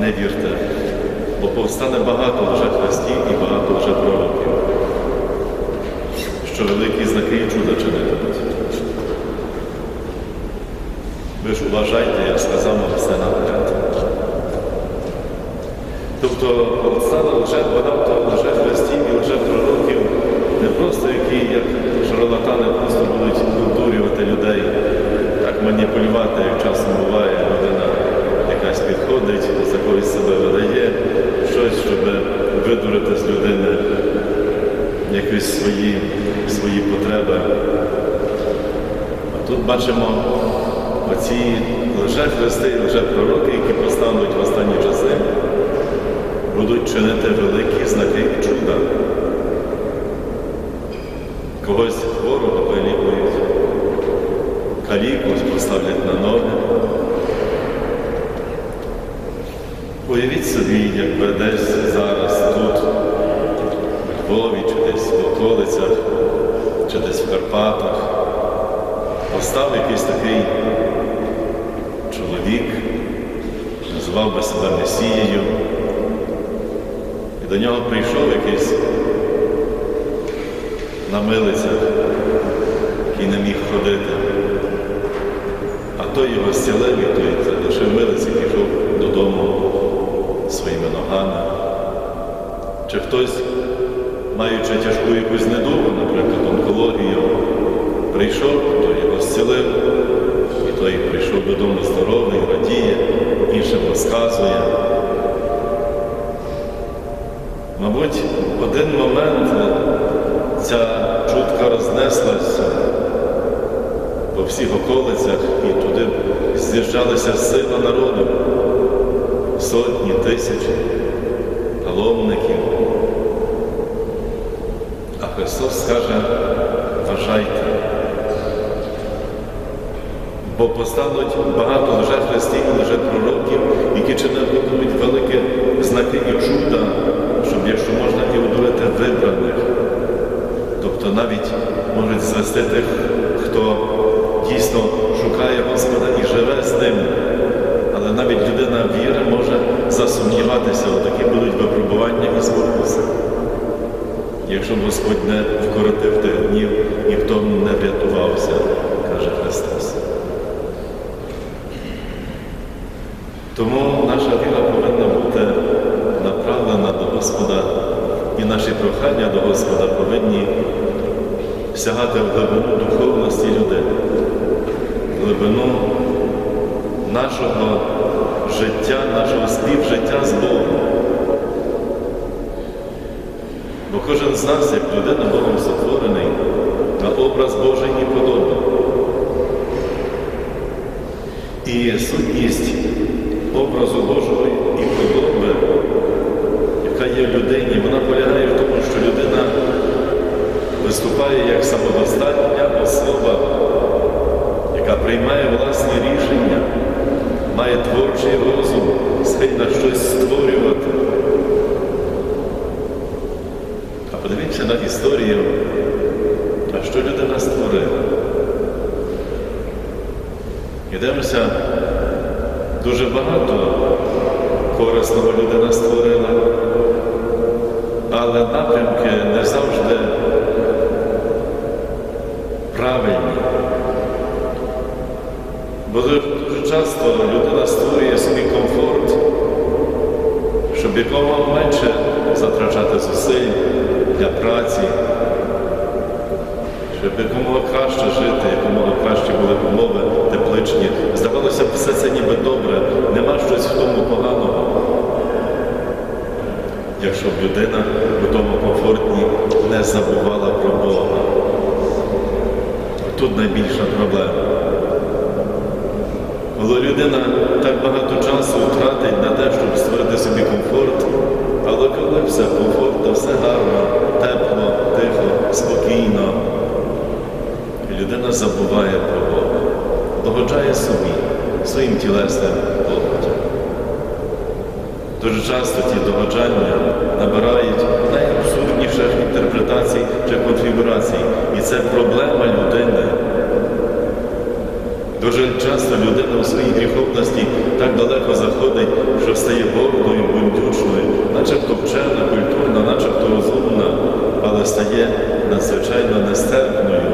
не вірте, бо повстане багато лжехристів і багато лжепророків, що великі знаки і чуда чинитимуть. Ви ж вважайте, як сказав все наперед. Тобто повстане лже багато лжехристів і лжепророків, не просто які, як шарлатани, просто будуть обдурювати людей, так маніпулювати, як часом буває, людина якась підходить, за когось себе видає, щось, щоб видурити з людини якісь свої, свої потреби. А тут бачимо оці лжехристи і лжепророки, які постануть в останні часи, будуть чинити великі знаки і чуда. Когось хворого вилікують, каліку поставлять на ноги. Уявіть собі, якби десь зараз тут, в Львові, чи десь в околицях, чи десь в Карпатах, постав якийсь такий чоловік, називав би себе Месією, і до нього прийшов якийсь на милицях, який не міг ходити. А той його зцілив, і той залишив милиці, пішов додому своїми ногами. Чи хтось, маючи тяжку якусь недугу, наприклад, онкологію, прийшов, його зцілив, і той прийшов додому здоровий, радіє, іншим розказує. Мабуть, в один момент ця чутка рознеслася по всіх околицях і туди з'їжджалися сила народу, сотні, тисячі паломників. А Христос скаже, бо постануть багато лжехристів і лжепророків, які чинитимуть великі знаки і чуда, щоб, якщо можна, і удурити вибраних. Тобто навіть можуть звести тих, хто дійсно шукає Господа і живе з ним. Але навіть людина віри може засумніватися, такі будуть випробування і спокуси. Якщо Господь не вкоротив тих днів, ніхто не врятувався, каже Христос. Тому наша віра повинна бути направлена до Господа, і наші прохання до Господа повинні сягати в глибину духовності людини, глибину нашого життя, нашого співжиття з Богом. Бо кожен з нас, як людина Богом сотворений, на образ Божий і подобний. І сутність образу Божого і подоби, яка є в людині, вона полягає в тому, що людина виступає як самодостатня особа, яка приймає власні рішення, має творчий розум, схильна щось створювати. А подивіться на історію, а що людина створила. Йдемося дуже багато корисного людина створила, але напрямки не завжди правильні. Бо дуже часто людина створює собі комфорт, щоб якомога менше затрачати зусиль для праці, щоб якомога краще жити, якомога краще були умови тепличні. Здавалося б, все це ніби добре, нема щось в тому поганого. Якщо б людина у тому комфортні не забувала про Бога. Тут найбільша проблема. Коли людина так багато часу втратить на те, щоб створити собі комфорт, але коли все комфортно, все гарно, тепло, тихо, спокійно, людина забуває про Бога, догоджає собі, своїм тілесним похотям. Дуже часто ті догоджання набирають найабсурдніші інших інтерпретацій чи конфігурацій. І це проблема людини. Дуже часто людина у своїй гріховності так далеко заходить, що стає гордою, бундючною, начебто вчена, культурна, начебто розумна, але стає надзвичайно нестерпною,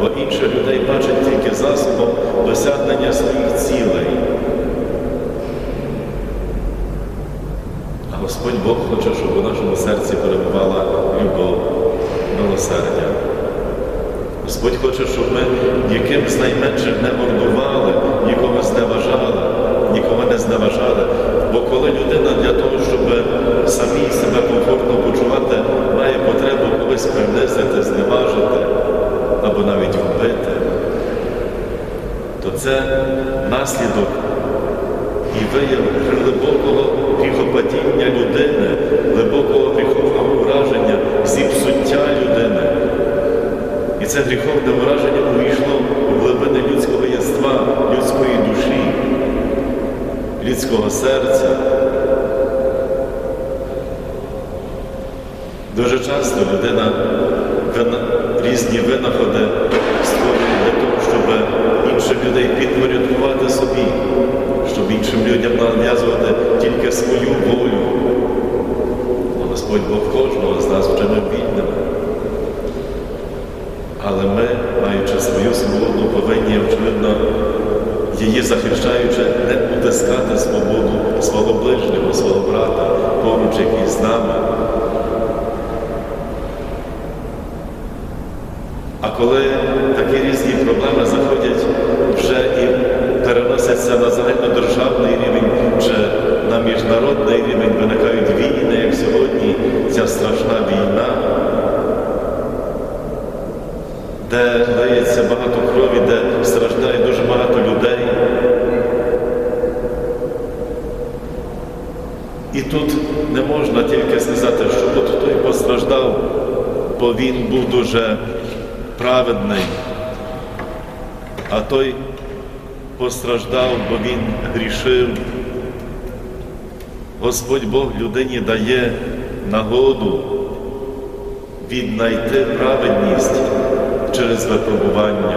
бо інших людей бачить тільки засобом досягнення своїх цілей. А Господь Бог хоче, щоб у нашому серці перебувала любов, милосердя. Господь хоче, щоб ми ніким з найменших не мордували, нікого зневажали, нікого не зневажали. Бо коли людина для того, щоб самій себе комфортно почувати, має потребу когось принизити, зневажити або навіть вбити, то це наслідок і вияв глибокого гріхопадіння людини, глибокого гріховного враження, зіпсуття людини. І це гріховне враження увійшло у глибини людського єства, людської душі, людського серця. Дуже часто людина різні винаходи створює для того, щоб інших людей підпорядкувати собі, щоб іншим людям нав'язувати тільки свою волю. Господь Бог кожного з нас вчинив вільними. Але ми, маючи свою свободу, повинні, очевидно, її захищаючи, не утискати свободу свого ближнього, свого брата, поруч, який з нами. А коли такі різні проблеми заходять вже і переносяться на загальнодержавний рівень чи на міжнародний рівень, виникають війни, як сьогодні ця страшна війна, де дається багато крові, де страждає дуже багато людей. І тут не можна тільки сказати, що от той постраждав, бо він був дуже праведний, а той постраждав, бо він грішив. Господь Бог людині дає нагоду віднайти праведність через випробування.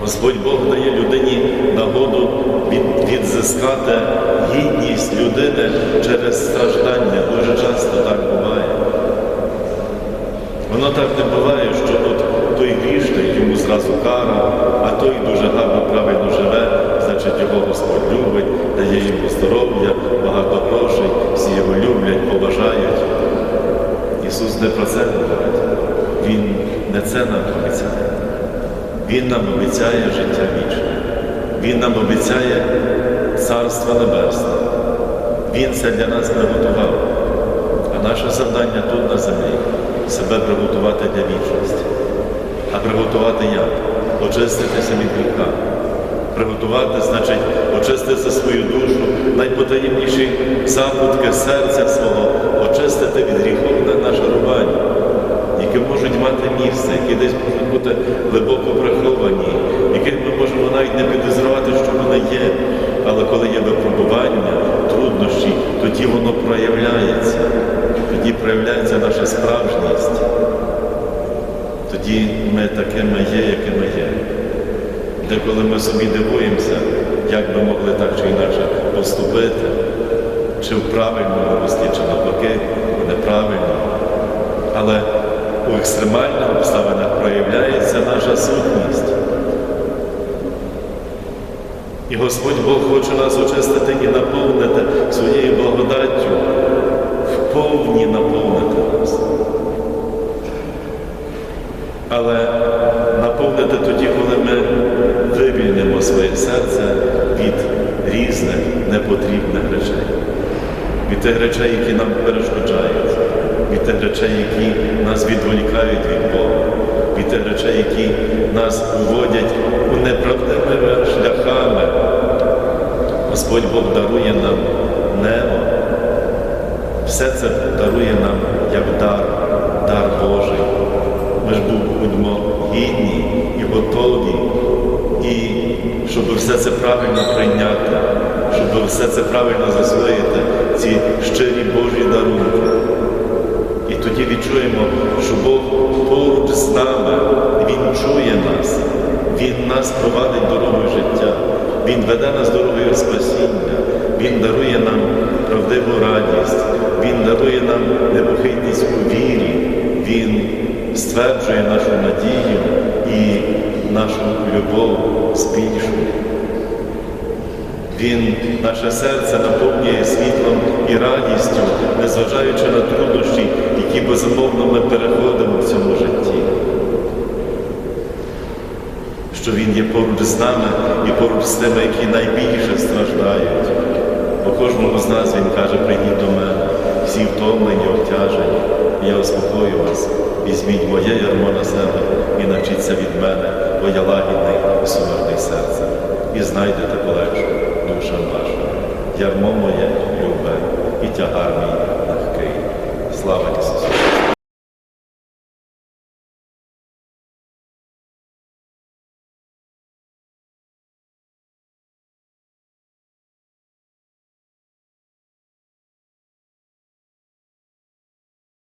Господь Бог дає людині нагоду відзискати гідність людини через страждання. Дуже часто так буває. Воно так не буває, що от той грішний, йому зразу кара, а той дуже гарно, правильно живе, значить його Господь любить, дає йому здоров'я, багато грошей, всі його люблять, поважають. Ісус не про це говорить. Він не це нам обіцяє. Він нам обіцяє життя вічне. Він нам обіцяє Царство Небесне. Він це для нас приготував. А наше завдання тут на землі себе приготувати для вічності. А приготувати як? Очиститися від гріха. Приготувати, значить, очистити свою душу, найпотаємніші закутки серця свого, очистити від гріховне нашарування, які можуть мати місце, які десь можуть бути глибоко приховані, яких ми можемо навіть не підозрювати, що вони є. Але коли є випробування, труднощі, тоді воно проявляється, тоді проявляється наша справжність. Тоді ми такими є, якими є. Деколи ми собі дивуємося, як би могли так чи інакше поступити, чи в правильному руслі, чи навпаки, неправильно. Але у екстремальних обставинах проявляється наша сутність. І Господь Бог хоче нас очистити і наповнити своєю благодаттю, вповні наповнити нас. Але наповнити тоді, коли ми вивільнимо своє серце від різних непотрібних речей, від тих речей, які нам перешкоджають, від тих речей, які нас відволікають від Бога, від тих речей, які нас уводять у неправдивими шляхами. Господь Бог дарує нам небо. Все це дарує нам як дар, дар Божий. Ми ж будемо гідні і готові, і щоб все це правильно прийняти, щоб все це правильно засвоїти, ці щирі Божі дарунки. І тоді відчуємо, що Бог поруч з нами, Він чує нас, Він нас провадить дорогою життя, Він веде нас дорогою спасіння, Він дарує нам правдиву радість, Він дарує нам непохитність у вірі, Він стверджує нашу надію і нашу любов збільшує. Він наше серце наповнює світлом і радістю, незважаючи на труднощі, які безумовно ми переходимо в цьому житті. Що Він є поруч з нами і поруч з тими, які найбільше страждають. Бо кожному з нас Він каже, прийдіть до мене, всі втомлені, обтяжені, і я успокою вас, візьміть моє ярмо на себе і навчіться від мене, бо я лагідний і сумирний серцем, і знайдете полегшу душам вашим. Ярмо моє любе і тягар мій